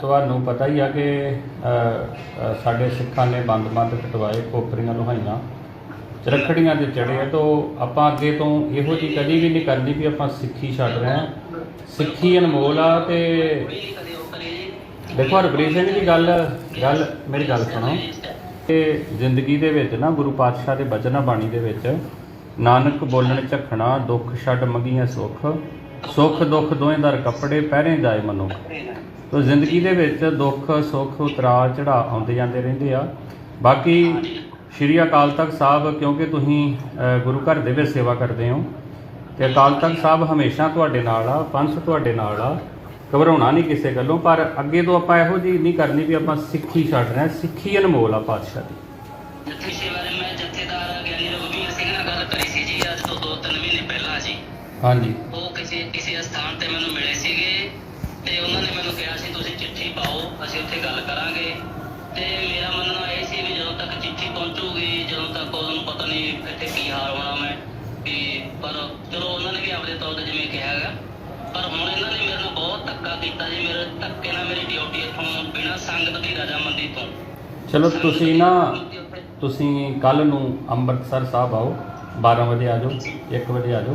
ਤੁਹਾਨੂੰ ਪਤਾ ਹੀ ਆ ਕਿ ਸਾਡੇ ਸਿੱਖਾਂ ਨੇ ਬੰਦ-ਬੰਦ ਕਟਵਾਏ ਖੋਪਰੀਆਂ ਲੋਹਾਈਆਂ। ਚਰਖੜੀਆਂ ਤੇ ਚੜੇ ਆ ਤਾਂ ਆਪਾਂ ਅੱਗੇ ਤੋਂ ਇਹੋ ਜੀ ਕਦੀ ਵੀ ਨਹੀਂ ਕਰਨੀ ਵੀ ਆਪਾਂ ਸਿੱਖੀ ਛੱਡ ਰਹੇ ਹਾਂ। ਸਿੱਖੀ ਅਨਮੋਲ ਆ ਤੇ ਦੇਖੋ ਹਰਪ੍ਰੀਤ ਸਿੰਘ ਦੀ ਗੱਲ ਗੱਲ, ਮੇਰੀ ਗੱਲ ਸੁਣੋ। ਕਿ ਜ਼ਿੰਦਗੀ ਦੇ ਵਿੱਚ ਨਾ, ਗੁਰੂ ਪਾਤਸ਼ਾਹ ਦੇ ਬਚਨਾਂ ਬਾਣੀ ਦੇ ਵਿੱਚ, ਨਾਨਕ ਬੋਲਣ ਝਖਣਾ, ਦੁੱਖ ਛੱਡ ਮੰਗੀਆਂ ਸੁੱਖ। ਸੁੱਖ ਦੁੱਖ ਦੋਵੇਂ ਦਰ ਕੱਪੜੇ ਪਹਿਰੇ ਜਾਏ ਮਨੁੱਖ। ਤੋ ਜ਼ਿੰਦਗੀ ਦੇ ਵਿੱਚ ਦੁੱਖ, ਸੁੱਖ, ਉਤਰਾਅ ਚੜਾ ਆਉਂਦੇ ਜਾਂਦੇ ਰਹਿੰਦੇ ਆ। ਬਾਕੀ ਸ਼੍ਰੀ ਅਕਾਲ ਤਖਤ ਸਾਹਿਬ, ਕਿਉਂਕਿ ਤੁਸੀਂ ਗੁਰੂ ਘਰ ਦੇ ਵਿੱਚ ਸੇਵਾ ਕਰਦੇ ਹੋ, ਤੇ ਅਕਾਲ ਤਖਤ ਸਾਹਿਬ ਹਮੇਸ਼ਾ ਤੁਹਾਡੇ ਨਾਲ ਆ ਪੰਥ ਤੁਹਾਡੇ ਨਾਲ ਆ, ਘਬਰਾਉਣਾ ਨਹੀਂ ਕਿਸੇ ਗੱਲੋਂ, ਪਰ ਅੱਗੇ ਤੋਂ ਆਪਾਂ ਇਹੋ ਜਿਹੀ ਨਹੀਂ ਕਰਨੀ ਵੀ ਆਪਾਂ ਸਿੱਖੀ ਛੱਡ ਰਹੇ ਸਿੱਖੀ ਅਨਮੋਲ ਆ ਪਾਤਸ਼ਾਹ ਦੀ। ਜੱਥੇ ਸੇ ਮੈਂ ਜਥੇਦਾਰ ਗਿਆਨੀ ਰਘੁਵੀਰ ਸਿੰਘ ਨਾਲ ਗੱਲ ਕਰੀ ਸੀ ਜੀ, ਅੱਜ ਤੋਂ 2-3 ਮਹੀਨੇ ਪਹਿਲਾਂ ਜੀ। ਹਾਂਜੀ। ਉਹ ਕਿਸੇ ਕਿਸੇ ਸਥਾਨ ਤੇ ਮੈਨੂੰ ਮਿਲੇ ਸੀਗੇ ਤੇ ਉਹਨਾਂ ਨੇ ਮੈਨੂੰ ਕਿਹਾ ਸੀ ਤੁਸੀਂ ਚਿੱਠੀ ਪਾਓ ਅਸੀਂ ਉੱਥੇ ਗੱਲ ਕਰਾਂਗੇ। ਤੇ ਮੇਰਾ ਮੰਨਣਾ ਇਹ ਸੀ ਵੀ ਜਦੋਂ ਤੱਕ ਚਿੱਠੀ ਪਹੁੰਚੂਗੀ ਜਦੋਂ ਤੱਕ ਉਹਨੂੰ ਪਤਾ ਨਹੀਂ ਇੱਥੇ ਕੀ ਹਾਲ ਹੋਣਾ ਮੈਂ ਵੀ ਪਰ ਚਲੋ ਉਹਨਾਂ ਨੇ ਵੀ ਆਪਣੇ ਤੌਰ ਤੇ ਜਿਵੇਂ ਕਿਹਾ ਹੈਗਾ ਪਰ ਹੁਣ ਇਹਨਾਂ ਨੇ ਮੇਰੇ ਨਾਲ ਬਹੁਤ ਧੱਕਾ ਕੀਤਾ ਜੀ ਮੇਰੇ ਧੱਕੇ ਨਾਲ ਮੇਰੀ ਡਿਊਟੀ ਇੱਥੋਂ ਬਿਨਾਂ ਸੰਗਤ ਦੀ ਰਜਾਮੰਦੀ ਤੋਂ। ਚਲੋ ਤੁਸੀਂ ਨਾ ਤੁਸੀਂ ਕੱਲ ਨੂੰ ਅੰਮ੍ਰਿਤਸਰ ਸਾਹਿਬ ਆਓ 12 ਵਜੇ ਆ ਜਾਓ 1 ਵਜੇ ਆ ਜਾਓ।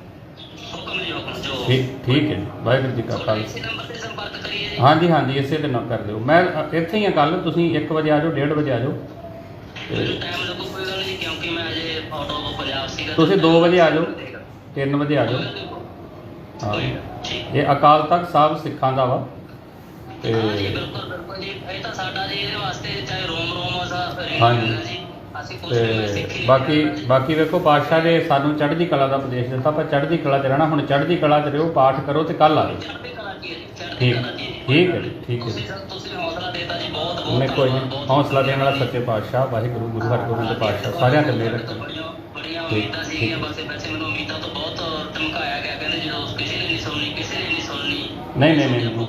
ਠੀਕ ਠੀਕ ਹੈ ਜੀ ਵਾਹਿਗੁਰੂ ਜੀ ਕਾ ਖਾਲਸਾ। ਇਸੇ ਨੰਬਰ ਤੇ ਸੰਪਰਕ ਕਰੀਏ ਜੀ। ਹਾਂਜੀ ਹਾਂਜੀ ਇਸੇ ਦੇ ਨਾਲ ਕਰ ਦਿਓ। ਮੈਂ ਅ, ਇੱਥੇ ਹੀ ਆ ਕੱਲ ਤੁਸੀਂ 1 ਵਜੇ ਆ ਜਾਓ 1:30 ਵਜੇ ਆ ਜਾਓ। ਮੈਨੂੰ ਟਾਈਮ ਲੱਗੂ ਕੋਈ ਗੱਲ ਨਹੀਂ ਕਿਉਂਕਿ ਮੈਂ ਅਜੇ ਆਊਟ ਆਫ ਪੰਜਾਬ ਸੀਗਾ ਤੁਸੀਂ ਦੋ ਵਜੇ ਆ ਜਾਓ। 3 ਵਜੇ ਆ ਜਾਓ। ਹਾਂ। ਕੋਈ ਨਾ, ਠੀਕ। ਇਹ ਅਕਾਲ ਤਖਤ ਸਾਹਿਬ ਸਿੱਖਾਂ ਦਾ ਵਾ। ਤੇ ਹਾਂ ਜੀ ਬਿਲਕੁਲ ਬਿਲਕੁਲ ਜੀ। ਇਹ ਤਾਂ ਸਾਡਾ ਜੀ ਇਹਦੇ ਵਾਸਤੇ ਚਾਹੇ ਰੋਮ ਰੋਮ ਅਸਾ ਹਾਂਜੀ। ਜੀ। ਅਸੀਂ ਕੁਝ ਨਹੀਂ ਤੇ ਸਿੱਖੀ। ਬਾਕੀ ਬਾਕੀ ਵੇਖੋ ਪਾਤਸ਼ਾਹ ਨੇ ਸਾਨੂੰ ਚੜ੍ਹਦੀ ਕਲਾ ਦਾ ਉਪਦੇਸ਼ ਦਿੱਤਾ ਆਪਾਂ ਚੜ੍ਹਦੀ ਕਲਾ 'ਚ ਰਹਿਣਾ ਹੁਣ ਚੜ੍ਹਦੀ ਕਲਾ 'ਚ ਰਹੋ ਪਾਠ ਕਰੋ ਤੇ ਕੱਲ ਆ ਜਾਓ। ਚੜ੍ਹਦੀ ਕਲਾ ਕੀ ਹੈ ਜੀ? ਚੜ੍ਹਦੀ ਠੀਕ ਕਲਾ ਕੀ ਹੈ? ਜੀ ਠੀਕ ਹੈ ਜੀ ਠੀਕ ਹੈ ਤੁਸੀਂ ਜੀ ਸਰ ਤੁਸੀਂ ਹੌਸਲਾ ਦੇਤਾ ਜੀ ਬਹੁਤ ਬਹੁਤ ਮੈਂ ਕੋਈ ਨਹੀਂ ਹੌਸਲਾ ਦੇਣ ਵਾਲਾ ਸੱਚੇ ਪਾਤਸ਼ਾਹ ਵਾਹਿਗੁਰੂ ਗੁਰੂ ਹਰਗੋਬਿੰਦ ਪਾਤਸ਼ਾਹ ਸਾਰਿਆਂ ਤੇ ਮਿਹਰ ਰੱਖਣ ਬੜੀਆਂ ਬੜੀਆਂ ਠੀਕ, ਉਮੀਦਾਂ ਸੀਗੀਆਂ ਬਸ ਵੈਸੇ ਮੈਨੂੰ ਉਮੀਦਾਂ ਤੋਂ ਬਹੁਤ ਧਮਕਾਇਆ ਗਿਆ ਕਹਿੰਦੇ ਜਦੋਂ ਕਿਸੇ ਨੇ ਨਹੀਂ ਸੁਣਨੀ ਕਿਸੇ ਨੇ ਨਹੀਂ ਸੁਣਨੀ। ਨਹੀਂ ਨਹੀਂ ਨਹੀਂ ਨਹੀਂ।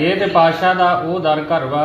ਇਹ ਤੇ ਪਾਤਸ਼ਾਹ ਦਾ ਉਹ ਦਰ ਘਰ ਵਾ